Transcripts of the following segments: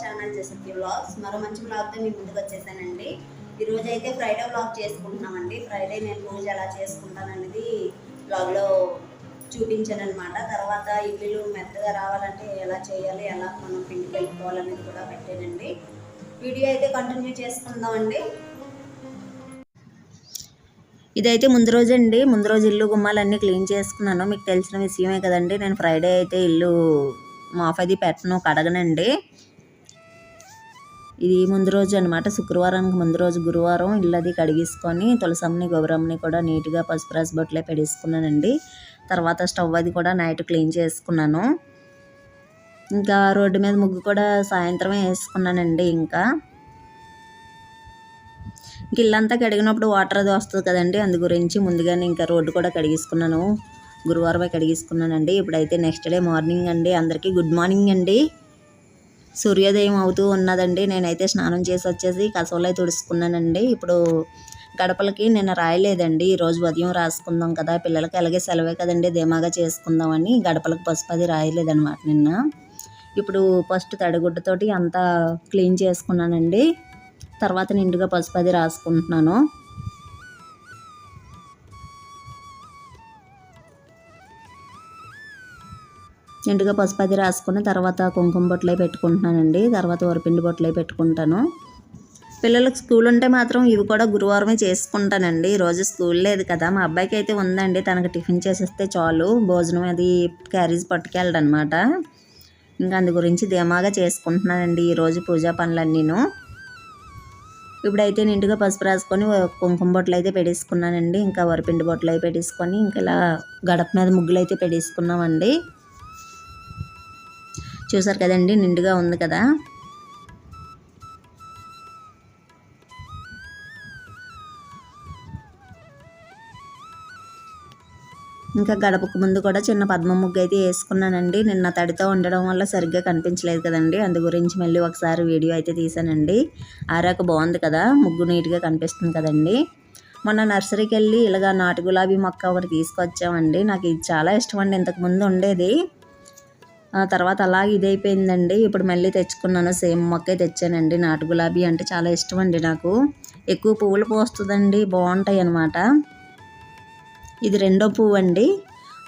Channel చేసే vlogs. మరో మంచి వ్లాగ్తో మీ ముందుకు వచ్చేసానండి. ఈరోజు అయితే ఫ్రైడే వ్లాగ్ చేసుకుంటున్నామండి. ఫ్రైడే నేను రోజు ఎలా చేసుకుంటాను అనేది వ్లాగ్లో చూపించాను అనమాట తర్వాత ఇల్లు మెత్తగా రావాలంటే ఎలా చేయాలి ఎలా మనం పిండి పెట్టుకోవాలనేది కూడా పెట్టానండి. వీడియో అయితే కంటిన్యూ చేసుకుందామండి. ఇదైతే ముందు రోజు అండి. ముందు రోజు ఇల్లు గుమ్మాలన్నీ క్లీన్ చేసుకున్నాను. మీకు తెలిసిన విషయమే కదండి. నేను ఫ్రైడే అయితే ఇల్లు మాఫ్ అది పెట్టను కడగనండి ఇది ముందు రోజు అనమాట శుక్రవారానికి ముందు రోజు గురువారం ఇల్లు అది కడిగేసుకొని తులసమ్మని గౌరమ్మని కూడా నీట్గా పసుపు రాసి బొట్లే పెడేసుకున్నానండి తర్వాత స్టవ్ అది కూడా నైట్ క్లీన్ చేసుకున్నాను. ఇంకా రోడ్డు మీద ముగ్గు కూడా సాయంత్రమే వేసుకున్నానండి ఇంకా. ఇంక ఇల్లంతా కడిగినప్పుడు వాటర్ అది వస్తుంది కదండి అందు గురించి ముందుగానే ఇంకా రోడ్డు కూడా కడిగేసుకున్నాను. గురువారమే కడిగేసుకున్నానండి. ఇప్పుడైతే నెక్స్ట్ డే మార్నింగ్ అండి. అందరికీ గుడ్ మార్నింగ్ అండి. సూర్యోదయం అవుతూ ఉన్నదండి. నేనైతే స్నానం చేసి వచ్చేసి కసవలై తుడుచుకున్నానండి. ఇప్పుడు గడపలకి నేను రాయలేదండి. ఈరోజు ఉదయం రాసుకుందాం కదా. పిల్లలకి అలాగే సెలవే కదండి. ధీమాగా చేసుకుందామని గడపలకు పసుపు అది రాయలేదనమాట నిన్న. ఇప్పుడు ఫస్ట్ తడిగుడ్డతోటి అంతా క్లీన్ చేసుకున్నానండి. తర్వాత నిండుగా పసుపు అది రాసుకుంటున్నాను. నిండుగా పసుపు అది రాసుకుని తర్వాత కుంకుమ బొట్లే పెట్టుకుంటున్నానండి. తర్వాత వరిపిండి బొట్లే పెట్టుకుంటాను. పిల్లలకు స్కూల్ ఉంటే మాత్రం ఇవి కూడా గురువారమే చేసుకుంటానండి. ఈరోజు స్కూల్ లేదు కదా. మా అబ్బాయికి అయితే ఉందండి. తనకు టిఫిన్ చేసేస్తే చాలు. భోజనం అది క్యారేజ్ పట్టుకెళ్ళడనమాట. ఇంకా అందు గురించి ధీమాగా చేసుకుంటున్నానండి ఈరోజు పూజా పనులన్నీను. ఇప్పుడైతే నిండుగా పసుపు రాసుకొని కుంకుమ బొట్లు అయితే పెట్టేసుకున్నానండి ఇంకా వరిపిండి బొట్లు అయితే పెట్టేసుకొని ఇంకా ఇలా గడప మీద ముగ్గులు అయితే పెట్టేసుకున్నామండి చూసారు కదండి నిండుగా ఉంది కదా. ఇంకా గడపకు ముందు కూడా చిన్న పద్మ ముగ్గు అయితే వేసుకున్నానండి. నిన్న తడితో ఉండడం వల్ల సరిగ్గా కనిపించలేదు కదండి. అందు గురించి మళ్ళీ ఒకసారి వీడియో అయితే తీసానండి. ఆరాక బాగుంది కదా ముగ్గు నీట్గా కనిపిస్తుంది కదండి. మొన్న నర్సరీకి వెళ్ళి ఇలాగ నాటు గులాబీ మొక్క ఒకటి తీసుకొచ్చామండి. నాకు ఇది చాలా ఇష్టం అండి ఇంతకుముందు ఉండేది. తర్వాత అలాగే ఇది అయిపోయిందండి. ఇప్పుడు మళ్ళీ తెచ్చుకున్నాను. సేమ్ మొక్కే తెచ్చానండి. నాటు గులాబీ అంటే చాలా ఇష్టం అండి నాకు. ఎక్కువ పువ్వులు పోస్తుందండి. బాగుంటాయి అన్నమాట. ఇది రెండో పువ్వు అండి.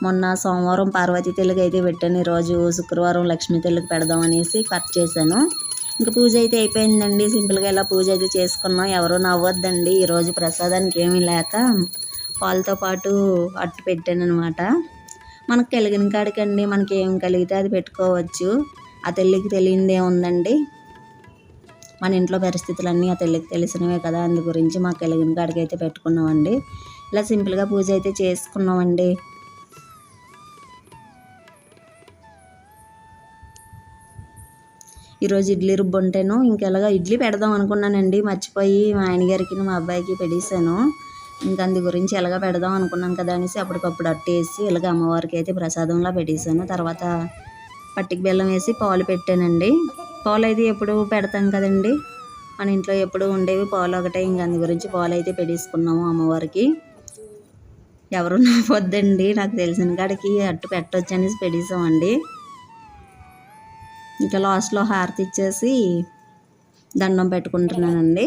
మొన్న సోమవారం పార్వతీ తెలుగు అయితే పెట్టాను. ఈరోజు శుక్రవారం లక్ష్మీ తెలుగు పెడదాం అనేసి కట్ చేశాను. ఇంకా పూజ అయితే అయిపోయిందండి. సింపుల్గా ఇలా పూజ అయితే చేసుకున్నాం. ఎవరు నవ్వద్దండి. ఈరోజు ప్రసాదానికి ఏమీ లేక పాలతో పాటు అట్టు పెట్టాను అనమాట మనకు కలిగిన కాడికండి మనకి ఏం కలిగితే అది పెట్టుకోవచ్చు. ఆ తల్లికి తెలియంది ఏముందండి మన ఇంట్లో పరిస్థితులన్నీ ఆ తల్లికి తెలిసినవే కదా అందు గురించి మాకు కలిగిన కాడికి అయితే పెట్టుకున్నామండి. ఇలా సింపుల్గా పూజ అయితే చేసుకున్నామండి. ఈరోజు ఇడ్లీ రుబ్బు ఉంటేను ఇంకెలాగా ఇడ్లీ పెడదాం అనుకున్నానండి. మర్చిపోయి మా ఆయనగారికి మా అబ్బాయికి పెట్టేశాను. ఇంకా అందు గురించి ఎలాగ పెడదాం అనుకున్నాం కదా అనేసి అప్పటికప్పుడు అట్టేసి ఇలాగ అమ్మవారికి అయితే ప్రసాదంలా పెట్టేశాను. తర్వాత పట్టికి బెల్లం వేసి పాలు పెట్టానండి. పాలు అయితే ఎప్పుడు పెడతాం కదండి. మన ఇంట్లో ఎప్పుడు ఉండేవి పాలు ఒకటే. ఇంకా అందు గురించి పాలు అయితే పెట్టేసుకున్నాము అమ్మవారికి. ఎవరు నవ్వొద్దండి నాకు తెలిసిన కాడికి అట్టు పెట్టొచ్చు అనేసి పెట్టేసామండి ఇంకా లాస్ట్లో హారతి ఇచ్చేసి దండం పెట్టుకుంటున్నానండి.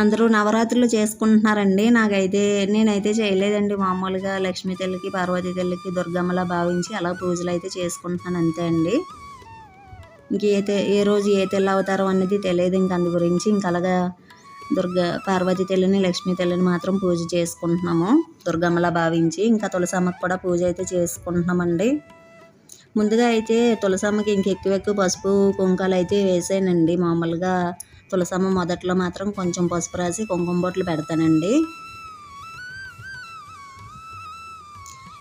అందరూ నవరాత్రులు చేసుకుంటున్నారండి. నాకైతే నేనైతే చేయలేదండి మామూలుగా లక్ష్మీ తల్లికి పార్వతీ తల్లికి దుర్గమ్మలా భావించి అలా పూజలు అయితే చేసుకుంటున్నాను అంతే అండి. ఇంక ఏ తె ఏ రోజు ఏ తెల్ల అవతారం అనేది తెలియదు ఇంక అందు గురించి ఇంక అలాగా దుర్గా పార్వతీ తల్లిని లక్ష్మీ తల్లిని మాత్రం పూజ చేసుకుంటున్నాము. దుర్గమ్మలా భావించి ఇంకా తులసమ్మకు కూడా పూజ అయితే చేసుకుంటున్నామండి. ముందుగా అయితే తులసమ్మకి ఇంక ఎక్కువ ఎక్కువ పసుపు కుంకాలు అయితే వేసానండి. మామూలుగా తులసమ్మ మొదట్లో మాత్రం కొంచెం పసుపు రాసి కుంకుమ బొట్లు పెడతానండి.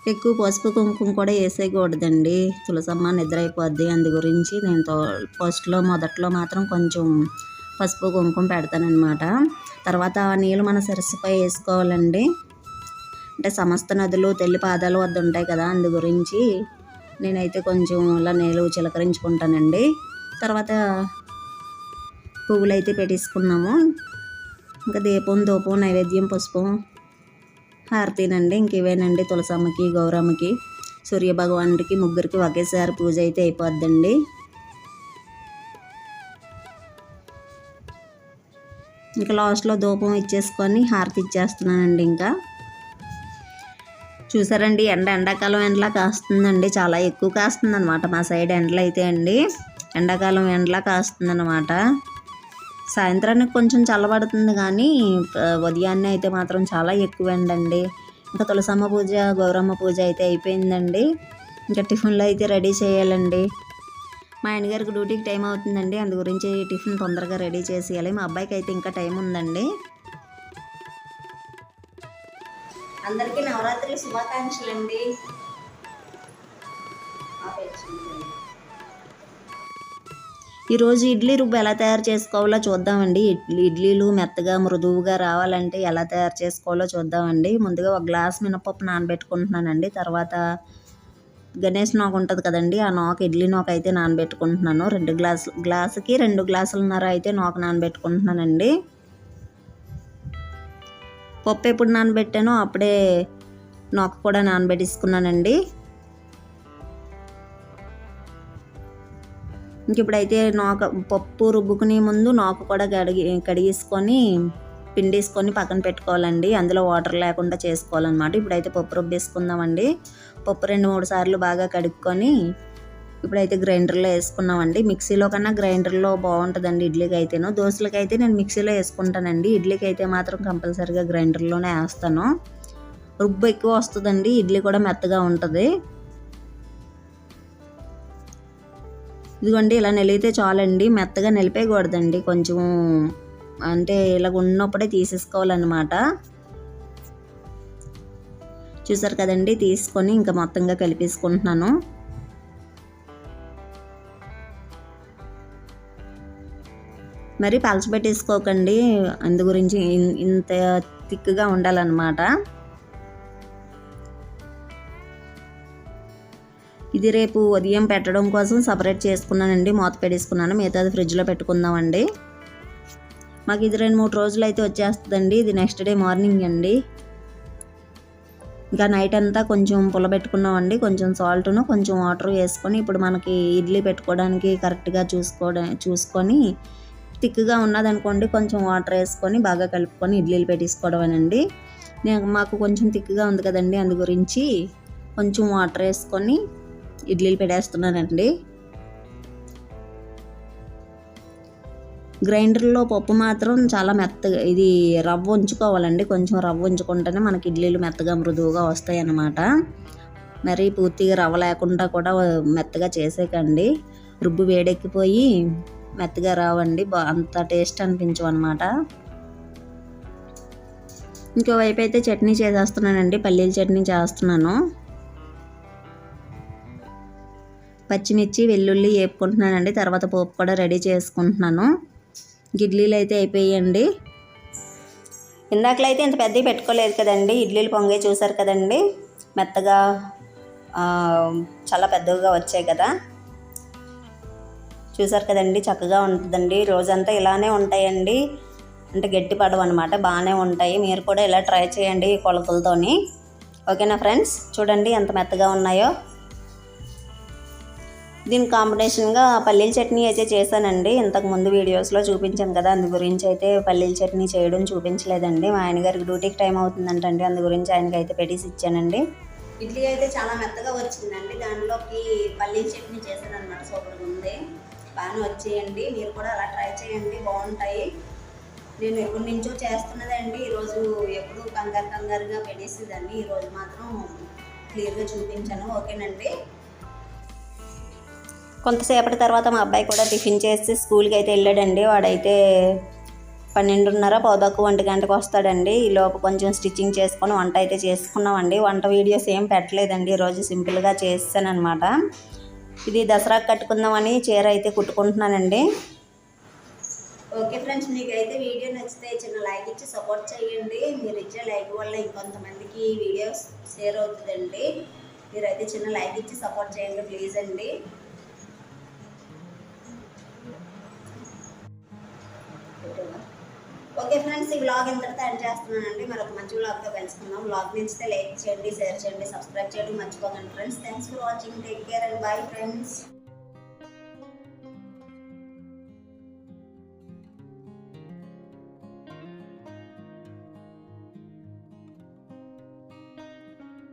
ఎక్కువ పసుపు కుంకుమ కూడా వేసేయకూడదండి. తులసమ్మ నిద్ర అయిపోద్ది అందు గురించి నేను ఫస్ట్లో మొదట్లో మాత్రం కొంచెం పసుపు కుంకుమ పెడతానమాట తర్వాత ఆ నీళ్ళు మన సరస్సుపై వేసుకోవాలండి. అంటే సమస్త నదులు తెల్లి పాదాలు వద్ద ఉంటాయి కదా అందు గురించి నేనైతే కొంచెం ఇలా నీళ్ళు చిలకరించుకుంటానండి. తర్వాత పువ్వులు అయితే పెట్టేసుకున్నాము. ఇంకా దీపం దూపం నైవేద్యం పుష్పం హారతీనండి. ఇంక ఇవేనండి తులసమ్మకి గౌరమ్మకి సూర్యభగవానుడికి ముగ్గురికి ఒకేసారి పూజ అయితే అయిపోద్దండి. ఇంకా లాస్ట్లో ధూపం ఇచ్చేసుకొని హారతి ఇచ్చేస్తున్నానండి ఇంకా. చూసారండి ఎండ ఎండాకాలం ఎండలా కాస్తుందండి. చాలా ఎక్కువ కాస్తుంది అనమాట మా సైడ్ ఎండలు అయితే అండి. ఎండాకాలం ఎండలా కాస్తుంది అనమాట సాయంత్రానికి కొంచెం చల్లబడుతుంది కానీ ఉదయాన్నే అయితే మాత్రం చాలా ఎక్కువ అండి ఇంకా తులసమ్మ పూజ గౌరమ్మ పూజ అయితే అయిపోయిందండి. ఇంకా టిఫిన్లు అయితే రెడీ చేయాలండి. మా ఆయనగారికి డ్యూటీకి టైం అవుతుందండి. అందు గురించి టిఫిన్ తొందరగా రెడీ చేసేయాలి. మా అబ్బాయికి అయితే ఇంకా టైం ఉందండి. అందరికీ నవరాత్రి శుభాకాంక్షలు అండి ఈరోజు ఇడ్లీ రుబ్బు ఎలా తయారు చేసుకోవాలో చూద్దామండి. ఇడ్లీ ఇడ్లీలు మెత్తగా మృదువుగా రావాలంటే ఎలా తయారు చేసుకోవాలో చూద్దామండి. ముందుగా ఒక గ్లాస్ మినపప్పు నానబెట్టుకుంటున్నానండి. తర్వాత గణేష్ నోక ఉంటుంది కదండి ఆ నోక ఇడ్లీ నోక అయితే నానబెట్టుకుంటున్నాను. రెండు గ్లాసు గ్లాసుకి రెండు గ్లాసులన్నర అయితే నోక నానబెట్టుకుంటున్నానండి. పప్పు ఎప్పుడు నానబెట్టానో అప్పుడే నోక కూడా నానబెట్టేసుకున్నానండి. ఇంకిప్పుడైతే నోక పప్పు రుబ్బుకునే ముందు నోక కూడా కడిగి కడిగేసుకొని పిండేసుకొని పక్కన పెట్టుకోవాలండి. అందులో వాటర్ లేకుండా చేసుకోవాలన్నమాట. ఇప్పుడైతే పప్పు రుబ్బేసుకుందామండి. పప్పు రెండు మూడు సార్లు బాగా కడుక్కొని ఇప్పుడైతే గ్రైండర్లో వేసుకున్నామండి. మిక్సీలో కన్నా గ్రైండర్లో బాగుంటుందండి ఇడ్లీకి అయితేను దోశలకి అయితే నేను మిక్సీలో వేసుకుంటానండి. ఇడ్లీకి అయితే మాత్రం కంపల్సరీగా గ్రైండర్లోనే వేస్తాను. రుబ్బు ఎక్కువ వస్తుందండి. ఇడ్లీ కూడా మెత్తగా ఉంటుంది. ఇదిగోండి ఇలా నిలిగితే చాలండి. మెత్తగా నిలిపేయకూడదండి. కొంచెం అంటే ఇలా ఉన్నప్పుడే తీసేసుకోవాలన్నమాట. చూసారు కదండి? తీసుకొని ఇంకా మొత్తంగా కలిపేసుకుంటున్నాను. మరి పలచబెట్టేసుకోకండి. అందు గురించి ఇన్- ఇంత థిక్గా ఉండాలన్నమాట. ఇది రేపు ఉదయం పెట్టడం కోసం సపరేట్ చేసుకున్నానండి. మూత పెట్టేసుకున్నాను. మిగతాది ఫ్రిడ్జ్లో పెట్టుకుందామండి. మాకు ఇది రెండు మూడు రోజులు అయితే వచ్చేస్తుందండి. ఇది నెక్స్ట్ డే మార్నింగ్ అండి. ఇంకా నైట్ అంతా కొంచెం పుల్లబెట్టుకున్నామండి కొంచెం సాల్ట్ను కొంచెం వాటర్ వేసుకొని ఇప్పుడు మనకి ఇడ్లీ పెట్టుకోవడానికి కరెక్ట్గా చూసుకోవడం చూసుకొని థిక్గా ఉన్నదనుకోండి కొంచెం వాటర్ వేసుకొని బాగా కలుపుకొని ఇడ్లీలు పెట్టేసుకోవడమేనండి. నేను మాకు కొంచెం థిక్గా ఉంది కదండి. అందు గురించి కొంచెం వాటర్ వేసుకొని ఇడ్లీలు పెట్టేస్తున్నానండి గ్రైండర్లో పప్పు మాత్రం చాలా మెత్తగా ఇది రవ్వ ఉంచుకోవాలండి. కొంచెం రవ్వ ఉంచుకుంటేనే మనకి ఇడ్లీలు మెత్తగా మృదువుగా వస్తాయి అన్నమాట మరి పూర్తిగా రవ్వ లేకుండా కూడా మెత్తగా చేసేకండి రుబ్బు వేడెక్కిపోయి మెత్తగా రావండి. అంత టేస్ట్ అనిపించవు అనమాట ఇంకోవైపు అయితే చట్నీ చేసేస్తున్నానండి. పల్లీల చట్నీ చేస్తున్నాను. పచ్చిమిర్చి వెల్లుల్లి వేపుకుంటున్నానండి. తర్వాత పోపు కూడా రెడీ చేసుకుంటున్నాను. ఇడ్లీలు అయితే అయిపోయాయండి. ఇందాకలైతే ఇంత పెద్దవి పెట్టుకోలేదు కదండి. ఇడ్లీలు పొంగే చూసారు కదండి. మెత్తగా చాలా పెద్దవిగా వచ్చాయి కదా. చూసారు కదండి చక్కగా ఉంటుందండి. రోజంతా ఇలానే ఉంటాయండి. అంటే గట్టి పడవు అనమాట బాగానే ఉంటాయి. మీరు కూడా ఇలా ట్రై చేయండి ఈ కొలతలతోని. ఓకేనా ఫ్రెండ్స్? చూడండి ఎంత మెత్తగా ఉన్నాయో. దీని కాంబినేషన్గా పల్లీల చట్నీ అయితే చేశానండి. ఇంతకు ముందు వీడియోస్లో చూపించాను కదా అందు గురించి అయితే పల్లీల చట్నీ చేయడం చూపించలేదండి. మా ఆయన గారికి డ్యూటీకి టైం అవుతుందంటండి అందు గురించి ఆయనకి అయితే పెట్టేసి ఇచ్చానండి. ఇడ్లీ అయితే చాలా మెత్తగా వచ్చిందండి. దానిలోకి పల్లీల చట్నీ చేశాను అనమాట సూపర్గా ఉంది. బాగానే వచ్చేయండి. మీరు కూడా అలా ట్రై చేయండి. బాగుంటాయి. నేను ఎప్పటి నుంచో చేస్తున్నదండి. ఈరోజు ఎప్పుడు కంగారు కంగారుగా పెట్టేసేదాన్ని ఈరోజు మాత్రం క్లియర్గా చూపించాను. ఓకేనండి. కొంతసేపటి తర్వాత మా అబ్బాయి కూడా టిఫిన్ చేసి స్కూల్కి అయితే వెళ్ళాడండి. వాడైతే పన్నెండున్నర పోదాకు ఒంటి గంటకు వస్తాడండి. ఈ లోపు కొంచెం స్టిచ్చింగ్ చేసుకొని వంట అయితే చేసుకున్నామండి. వంట వీడియోస్ ఏం పెట్టలేదండి. ఈరోజు సింపుల్గా చేస్తానమాట ఇది దసరాకు కట్టుకుందామని చీర అయితే కుట్టుకుంటున్నానండి. ఓకే ఫ్రెండ్స్ మీకు అయితే వీడియో నచ్చితే చిన్న లైక్ ఇచ్చి సపోర్ట్ చేయండి. మీరు ఇచ్చే లైక్ వల్ల ఇంకొంతమందికి ఈ షేర్ అవుతుందండి. మీరైతే చిన్న లైక్ ఇచ్చి సపోర్ట్ చేయండి ప్లీజ్ అండి. ఓకే ఫ్రెండ్స్ ఈ వ్లాగ్ ఎంతటితో ఎండ్ చేస్తున్నానండి. మరొక మంచి వ్లాగ్తో కలుసుకుందాం. వ్లాగ్ నచ్చితే లైక్ చేయండి షేర్ చేయండి సబ్స్క్రైబ్ చేయడం. మర్చిపోకండి friends thanks for watching take care and bye friends